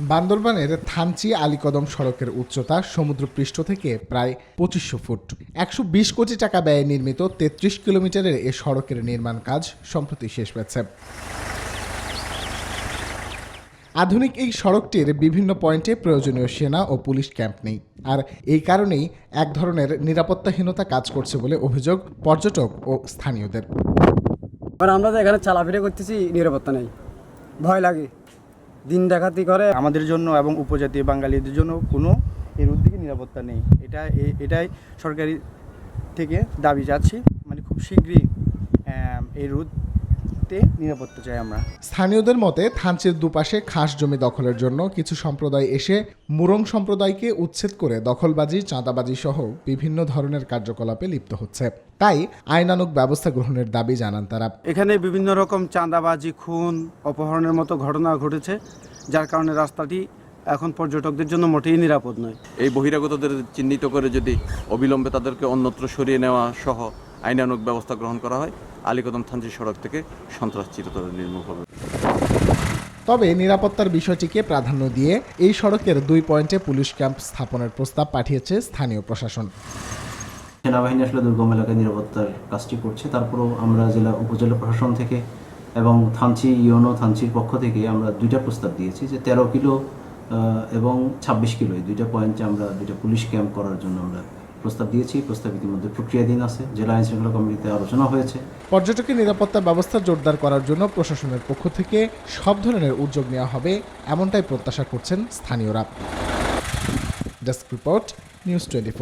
বান্দরবানের থানচি আলীকদম সড়কের উচ্চতা সমুদ্রপৃষ্ঠ থেকে প্রায় পঁচিশশো ফুট। একশো বিশ কোটি টাকা ব্যয়ে নির্মিত তেত্রিশ কিলোমিটারের এ সড়কের নির্মাণ কাজ সম্প্রতি শেষ হয়েছে। আধুনিক এই সড়কটির বিভিন্ন পয়েন্টে প্রয়োজনীয় সেনা ও পুলিশ ক্যাম্প নেই। আর এই কারণেই এক ধরনের নিরাপত্তাহীনতা কাজ করছে বলে অভিযোগ পর্যটক ও স্থানীয়দের। আমরা তো এখানে চালাফিরে করতেছি, নিরাপত্তা নেই। ভয় লাগে। দিন ডাকাতি করে। আমাদের জন্য এবং উপজাতি বাঙালিদের জন্য কোনো এর উদ্দিকে নিরাপত্তা নেই। এটা এটাই সরকারি থেকে দাবি যাচ্ছি মানে খুব শীঘ্রই এই এই রুটতে নিরাপত্তা চাই আমরা। স্থানীয়দের মতে থানচির দুপাশে খাস জমি দখলের জন্য কিছু সম্প্রদায় এসে মুরং সম্প্রদায়কে উচ্ছেদ করে দখলবাজি চাঁদাবাজি সহ বিভিন্ন ধরনের কার্যকলাপে লিপ্ত হচ্ছে। তাই আইনানুগ ব্যবস্থা গ্রহণের দাবি জানান তারা। এখানে বিভিন্ন রকম চাঁদাবাজি খুন অপহরণের মতো ঘটনা ঘটেছে যার কারণে রাস্তাটি এখন পর্যটকদের জন্য মোটেই নিরাপদ নয়। এই বহিরাগতদের চিহ্নিত করে যদি অবিলম্বে তাদেরকে অন্যত্র সরিয়ে নেওয়া সহ আইনানুগ ব্যবস্থা গ্রহণ করা হয়। আলীকদম থানচি সড়ক থেকে সন্ত্রাস চিরতরে নির্মূল হবে। তবে নিরাপত্তার বিষয়টিকে প্রাধান্য দিয়ে এই সড়কের দুই পয়েন্টে পুলিশ ক্যাম্প স্থাপনের প্রস্তাব পাঠিয়েছে স্থানীয় প্রশাসন। সেনাবাহিনী আসলে দুর্গম এলাকায় নিরাপত্তার কাজটি করছে। তারপরেও আমরা জেলা উপজেলা প্রশাসন থেকে এবং থানচি ইউনো থানচির পক্ষ থেকে আমরা দুইটা প্রস্তাব দিয়েছি যে তেরো কিলো আহ, এবং ছাব্বিশ কিলো এই দুইটা পয়েন্টে আমরা দুইটা পুলিশ ক্যাম্প করার জন্য আমরা প্রস্তাব দিয়েছি, প্রস্তাব ইতিমধ্যে প্রক্রিয়াধীন আছে। জেলা আইন শৃঙ্খলা কমিটিতে আলোচনা হয়েছে। পর্যটকের নিরাপত্তা ব্যবস্থা জোরদার করার জন্য প্রশাসনের পক্ষ থেকে সব ধরনের উদ্যোগ নেওয়া হবে, এমনটাই প্রত্যাশা করছেন স্থানীয়রা। Desk report, news twenty